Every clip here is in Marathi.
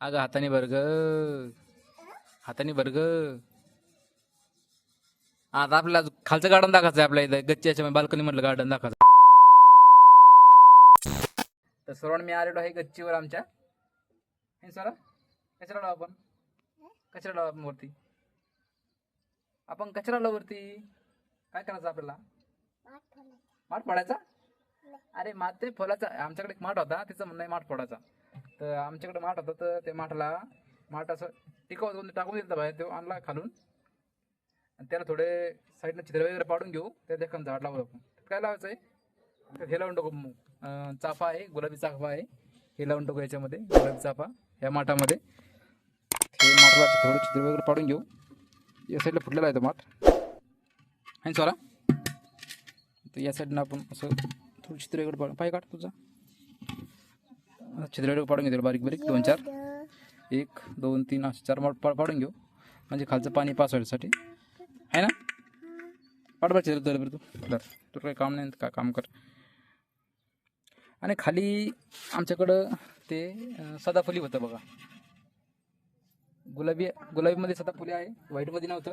अगं हाताने बर्ग हाताने बर्ग आता आपल्याला खालचं गार्डन दाखवायचं आहे आपल्या इथं. गच्चीच्या बाल्कनी म्हटलं गार्डन दाखवायचं तर सर्वांनी मी आलेलो आहे गच्चीवर आमच्या. हे सर कचरा लावा आपण? कचरा लावा आपण वरती? आपण कचरा लावा वरती? काय करायचं आपल्याला? माठ फोडायचा? अरे माठ ते आमच्याकडे एक माठ होता. त्याचं म्हणणं आहे माठ फोडायचा. तर आमच्याकडे माठ होता तर ते माठाला माठ असं टिकवत टाकून दिलं बाहेर तो आणला खालून. आणि त्याला थोडे साईडनं चित्र वगैरे पाडून घेऊ त्यात एखादं झाड लावू आपण. काय लावायचं आहे त्यात हे लावून टाकू. चाफा आहे गुलाबी चाफा आहे. हे लावून टाकू याच्यामध्ये गुलाबी चाफा ह्या माठामध्ये. हे माठाला थोडं चित्र वगैरे पाडून घेऊ. या साईडला फुटलेला आहे तो माठ. आहे सोरा? तर या साईडनं आपण असं थोडं चित्र वगैरे पाडू पाय काढ तुझा. छिद्र पाडून घेतो बारीक बारीक दोन चार. एक दोन तीन असे चार मोठ पा- पाडून घेऊ. म्हणजे खालचं पाणी पास व्हायसाठी. आहे ना? पाठवा बरं छिद्र बरं तू. धर. तू काही काम नाही का काम कर. आणि खाली आमच्याकडं ते सदाफुली होतं बघा. गुलाबी गुलाबीमध्ये सदाफुली आहे. व्हाईटमध्ये नव्हतं.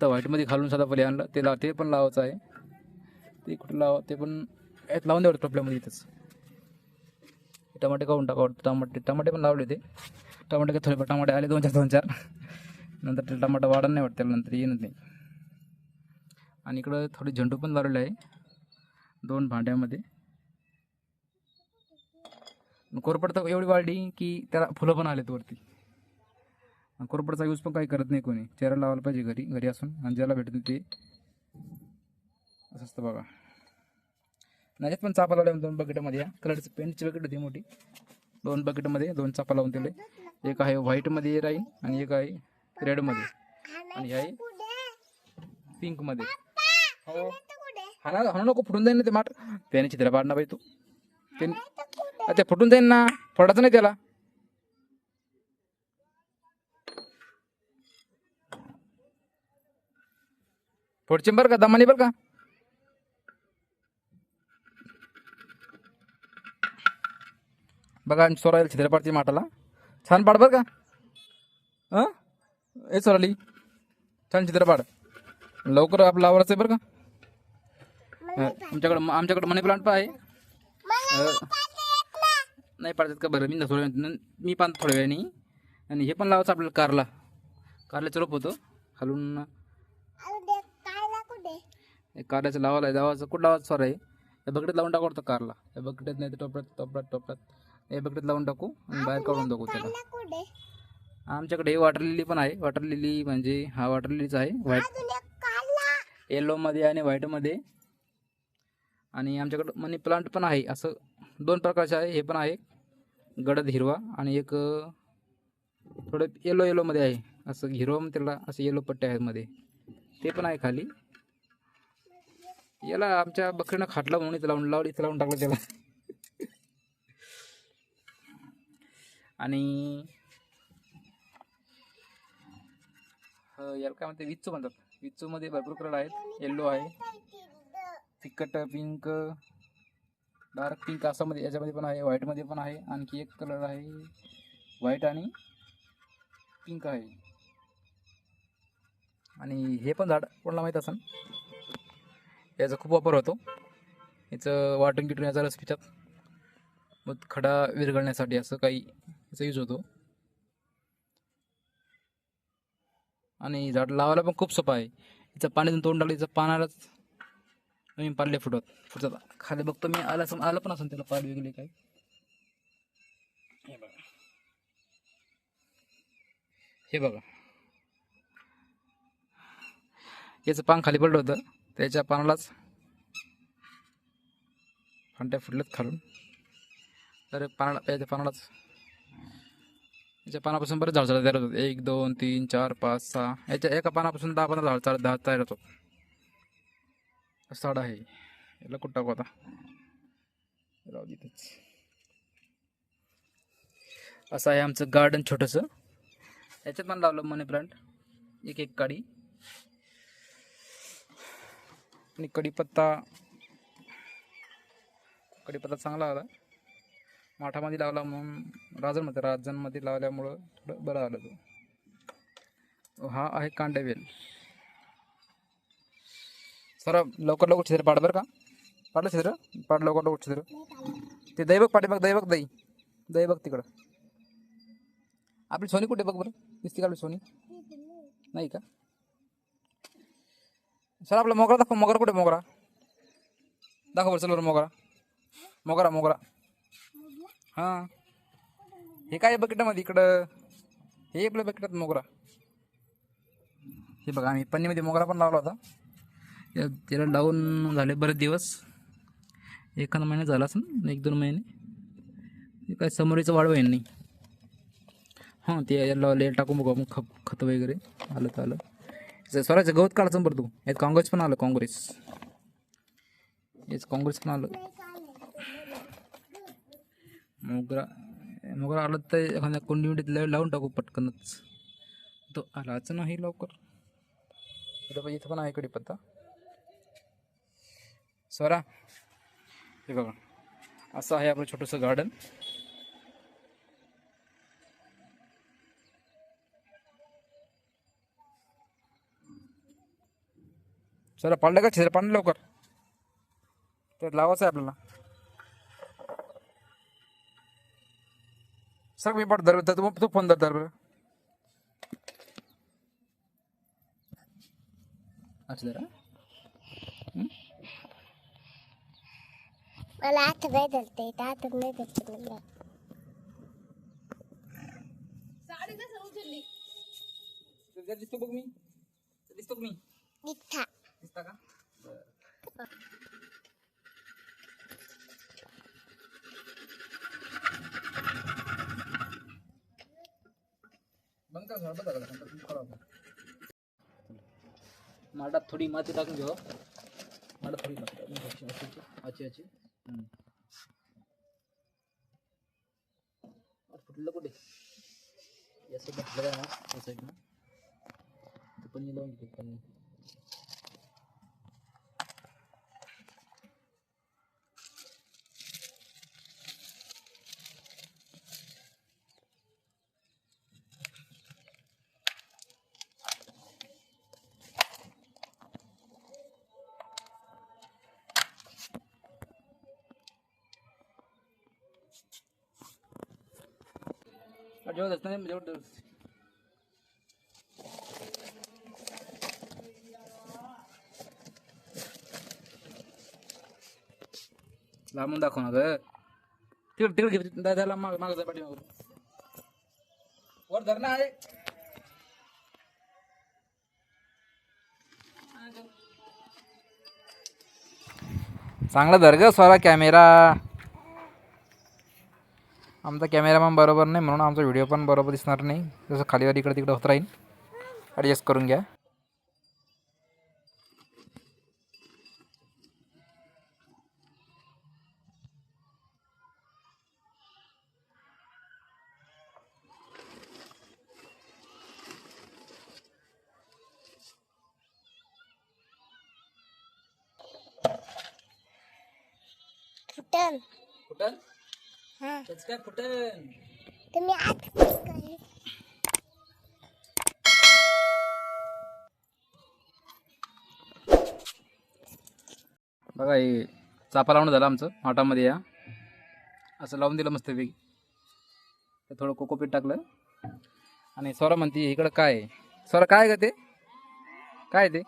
तर व्हाईटमध्ये घालून सदाफुली आणलं. ते ला ते पण लावायचं आहे. ते कुठं लावा ते पण यात लावून द्यावं टोपल्यामध्ये इथंच. टमाटे काढून टाकावं टमाटे टमाटे पण लावले होते. टमाटे काय थोडे टमाटे आले दोन चार दोन चार. नंतर ते टमाटा वाढत नाही वाटतं नंतर येणच नाही. आणि इकडं थोडे झेंडू पण लावलेले आहे. दोन भांड्यामध्ये. कोरपड तर एवढी वाढली की त्याला फुलं पण आलेत वरती. कोरपडचा यूज पण काही करत नाही कोणी. चेहरा लावायला पाहिजे घरी घरी असून. आणि ज्याला भेटत ते. असं असतं बघा. त्याच्यात पण चापा लावल्या दोन बकेटमध्ये या. कलरची पेंटची बकेट होती मोठी. दोन बकेटमध्ये दोन चापा लावून दिले एक आहे व्हाईटमध्ये राहील आणि एक आहे रेडमध्ये आणि हे आहे पिंकमध्ये हो. हा ना हा नको फुटून जाईन ना ते माठ. त्याने चित्र पाडणार बाई तू. ते ते फुटून जाईन ना. फोडायचं नाही त्याला. फोडचे बरं का? दमानी बरं का? बघा सोरायला छिद्र पाडते माठाला छान पाड बरं का? हां? ए सोराली. छान छिद्र पाड लवकर आपलं आवरायचं आहे बरं का? आमच्याकडं आमच्याकडं मनी प्लांट पण आहे. नाही पाडतात का बरं? मी ना थोड्या मी पण थोड्या वेळाने. आणि हे पण लावायचं आपल्याला कारला. कारल्याचं रोप होतं. खालून कारल्याचं लावायला आहे लावायचं कुठं लावायचं? सॉरी आहे या बकेटात लावून टाकू वाटतं कारला. या बकेटात नाही तर टोपऱ्यात टोपऱ्यात टोपऱ्यात. या बकेटात लावून टाकू आणि बाहेर काढून टाकू त्याला. आमच्याकडे हे वॉटर लिली पण आहे. वॉटर लिली म्हणजे हा वॉटर लिलीचा आहे. व्हाईट येलोमध्ये आणि व्हाईटमध्ये आणि आमच्याकडं मनी प्लांट पण आहे. असं दोन प्रकारचे आहे. हे पण आहे. गडद हिरवा आणि एक थोडं येलो येलोमध्ये आहे. असं हिरवा त्याला असं येलो पट्टे आहेत मध्ये. ते पण आहे खाली. याला आमच्या बकरीनं खाटला म्हणून इथं लावून लावलं इथं लावून टाकलं त्याला. आणि याला काय म्हणते विच्चू म्हणतात. विच्चूमध्ये भरपूर कलर आहेत. येल्लो आहे. फिकट पिंक डार्क पिंक असामध्ये याच्यामध्ये पण आहे. व्हाईटमध्ये पण आहे. आणखी एक कलर आहे. व्हाईट आणि पिंक आहे. आणि हे पण झाड कोणाला माहीत असेल याचा खूप वापर होतो. याचं वाटून पिटून याचा रस पितात. मग खडा विरघळण्यासाठी असं काही याचा यूज होतो. आणि झाड लावायला पण खूप सोपं आहे. याचं पाण्यातून तोंड टाकलं याचं पानालाच नवीन पाडले फुटत फुटतात. खाली बघतो मी आला आलं पण असेल त्याला पाणी वेगळे काय हे बघा. हे बघा. याचं पान खाली पडलं होतं त्याच्या पानालाच फांट्या फुटल्यात खालून. तर पानाला याच्या पानालाच याच्या पानापासून बरेच झाड तयार होतात. एक दोन तीन चार पाच सहा. याच्या एका पानापासून दहा पंधरा झाड दहा तयार होतात. झाड आहे. याला कुठं टाकू आता? राहू दे इथंच. असं आहे आमचं गार्डन छोटंसं. याच्यात पण लावलं मनी प्लांट एक एक काडी. आणि कढीपत्ता. कढीपत्ता चांगला आला. माठामध्ये लावला म्हणून राजनमध्ये राजनमध्ये लावल्यामुळं थोडं बरं आलं तो. हा आहे कांडेवेल. सर लवकर लवकर छिद्र पाड बरं का? पाडलं छिद्र? पाड लवकर लवकर छिद्र. ते दही बघ पाठी बघ दही बघ दही दही बघ तिकडं. आपली सोनी कुठे बघ बरं? दिसते का आपली सोनी? नाही का? सर आपला मोगरा दाखव मोगरा कुठे मोगरा? दाखव बरं चल बरं मोगरा. मोगरा मोगरा. हां. हे काय बकेटामध्ये इकडं? हे आपल्या बकेटात मोगरा. हे बघा आम्ही पन्नीमध्ये मोगरा पण लावला होता. त्याला लावून झाले बरेच दिवस. एखादा महिना झाला असं एक दोन महिने. काय समोरीचं वाढव आहे नाही. हां ते याला लेट टाकून बघा मग खप खत वगैरे आलं तर आलं. स्वराचं गवत काढायचं बरं तू. यात काँग्रेस पण आलं काँग्रेस. याच काँग्रेस पण आलं. मोगरा मोगरा आलं तर एखाद्या कोंडी मिंडीत लावून टाकू पटकनच. तो आलाच नाही लवकर. इथं पण इथं पण आहे कडीपत्ता. स्वरा हे बघा. असं आहे आपलं छोटंसं गार्डन सर पाडलं का छिद्र? पाडलं लवकर. ते लावायचं आहे आपल्याला. सर मी पाठ धर तू तू जरा मला आठ नाही धरते आठ नाही धरते मला दिसतो बघ मी दिसतो मी दिसता का बंद कर झाड बघा नंतर तुम्ही करा आता. माडात थोडी माती टाकून घेऊ माडात थोडी माती टाकून हम्म. अरे फुटलं कुठे? या साईडला या साईडनं ते पन्नी लावून घेते. जबरदस्त जेवढ नाही जेवढ लांबून दाखव ना ग. तिकडे तिकडे घे दा- त्याला माग माग जा पाठी वर धर ना आहे चांगला धर ग स्वरा कॅमेरा. आमचा कॅमेरामॅन बरोबर नाही म्हणून आमचा व्हिडिओ पण बरोबर दिसणार नाही. जसं खालीवर इकडे तिकडे होत राहील. ॲडजस्ट करून घ्या. हा त्याच काय फुटन तुम्ही आठ काय बघा हे चापा लावणं झालं आमचं. माठामध्ये या. असं लावून दिलं मस्तपैकी ते थोडं कोकोपीट टाकलं. आणि स्वरा म्हणते इकडं काय स्वरा काय आहे ग ते? काय आहे ते?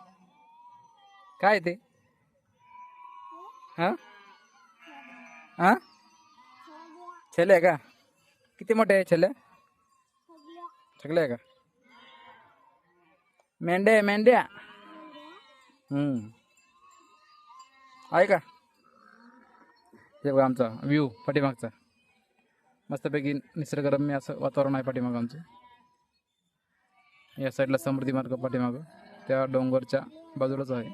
काय आहे ते? हां? हां? छेले आहे का? किती मोठे आहे छेले? छगले आहे का? मेंढ्या आहे मेंढ्या आहे का? हे बघा आमचा व्ह्यू पाठीमागचा. मस्तपैकी निसर्गरम्य असं वातावरण आहे पाठीमागं आमचं. या साईडला समृद्धी मार्ग पाठीमागं. त्या डोंगरच्या बाजूलाच आहे.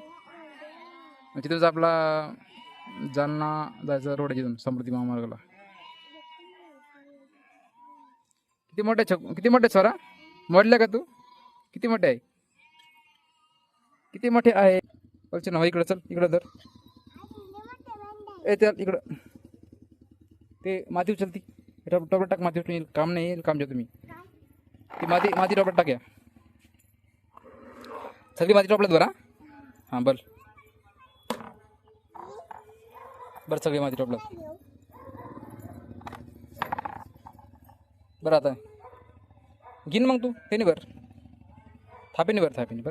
मग आपला जालना जायचा रोड आहे तिथून समृद्धी महामार्गाला. किती मोठा छक किती मोठे छोरा मोडला का तू? किती मोठे आहे? किती मोठे आहे? बोलचे ना हो, इकडं चल इकडं धर. ए त्या इकडं. ते माती उचलती टप टपला टाक माती उचलून येईल काम नाही येईल काम तुम्ही ती माती माती टपला टाक या. सगळी माती टोपल्यात बरं हां बरं बरं सगळी माती टोपल्यात. बरं आता. घेईन मग तू हे नाही बरं थापे नाही भर थापे नाही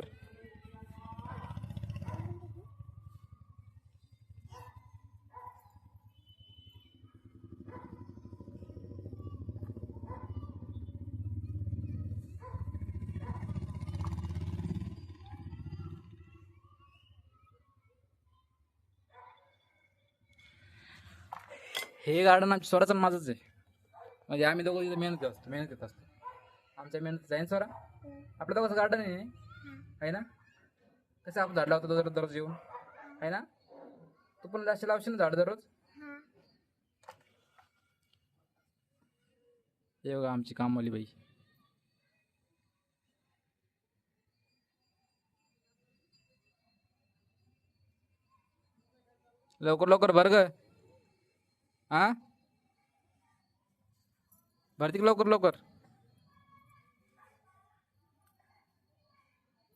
हे गार्डन आमच्या स्वराचं माझंच आहे. म्हणजे आम्ही दोघं तिथे मेहनत असतो मेहनत येत असतो. आमच्या मेहनत जाईन स्वरा आपलं दोघं गार्डन आहे. आहे ना? कसं आपण झाड लावतो दररोज दररोज येऊन? आहे ना? तू पण जास्त लावशील ना झाड दररोज? हे बघा आमची कामवाली बाई. लवकर लवकर बरं ग. हा भरती लवकर लवकर.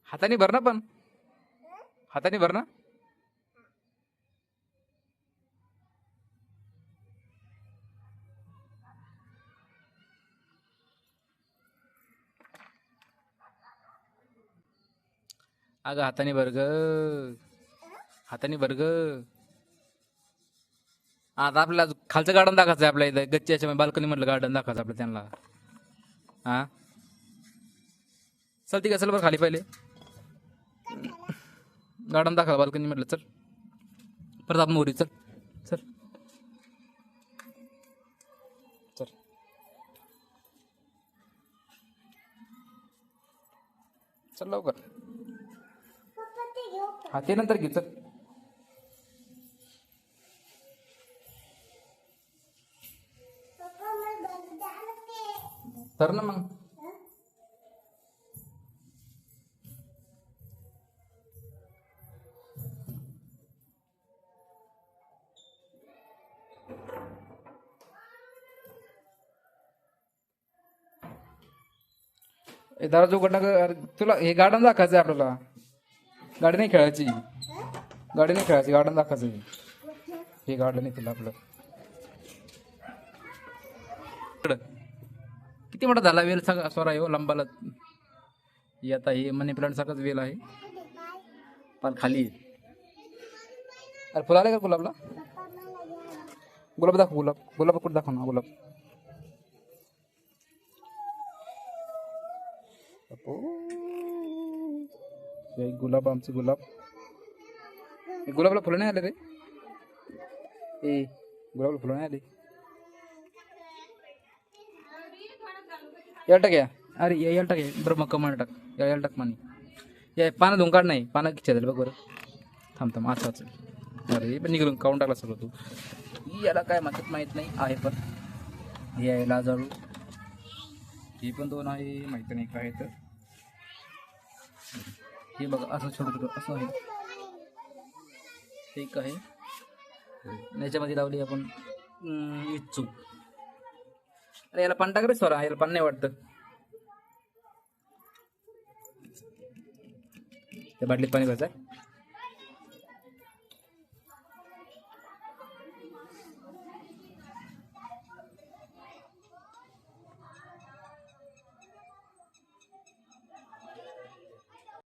हाताने भर ना पण. हाताने भर ना. अगं हाताने भर ग. हाताने भर ग. आता आपल्याला खालचं गार्डन दाखवायचं आहे आपल्या इथं. गच्ची याच्या बाल्कनी म्हटलं गार्डन दाखवायचं आपलं त्यांना. हा? चल ती का चल बरं खाली पहिले. गार्डन दाखवा बाल्कनी म्हटलं चल. परत आपण मोरी चल. चल. चल. चल लवकर. हा ते नंतर घे चल. तर ना मग. दारा जो अरे तुला हे गार्डन दाखवायचं आहे आपल्याला. गाडी नाही खेळायची. गाडी नाही खेळायची गार्डन दाखवायचं आहे. हे गार्डन आहे तुला आपलं. किती मोठा झाला वेल सगळा स्वरा हो लंबाला? ही आता हे मनी प्लांट सगळंच वेल आहे. पण खाली. अरे फुला आले का गुलाबला? गुलाब दाखव गुलाब. गुलाब कुठं दाखव ना गुलाब. हे गुलाब आमचे गुलाब. हे गुलाबला फुलं नाही आले रे. ए गुलाबला फुलं नाही आले. याला टाक या. अरे या याला टाक या. बरं मग कमान टाक. या टाक मानी या पानं धुवून काढ नाही पानं खिचायला बघ बरं. थांब थांब असं वाच अरे हे पण निघून काढून टाकला सगळं तू. याला काय म्हणतात माहीत नाही. आहे पण. हे आहे लाजाळू. ही पण दोन आहे माहीत नाही काय तर. हे बघा असं छोटं छोटं असं आहे. एक आहे. याच्यामध्ये लावली आपण अं, अरे याला पान टाक रे स्वरा याला पान नाही वाटतं. त्या बाटलीत पाणी भरायचं आहे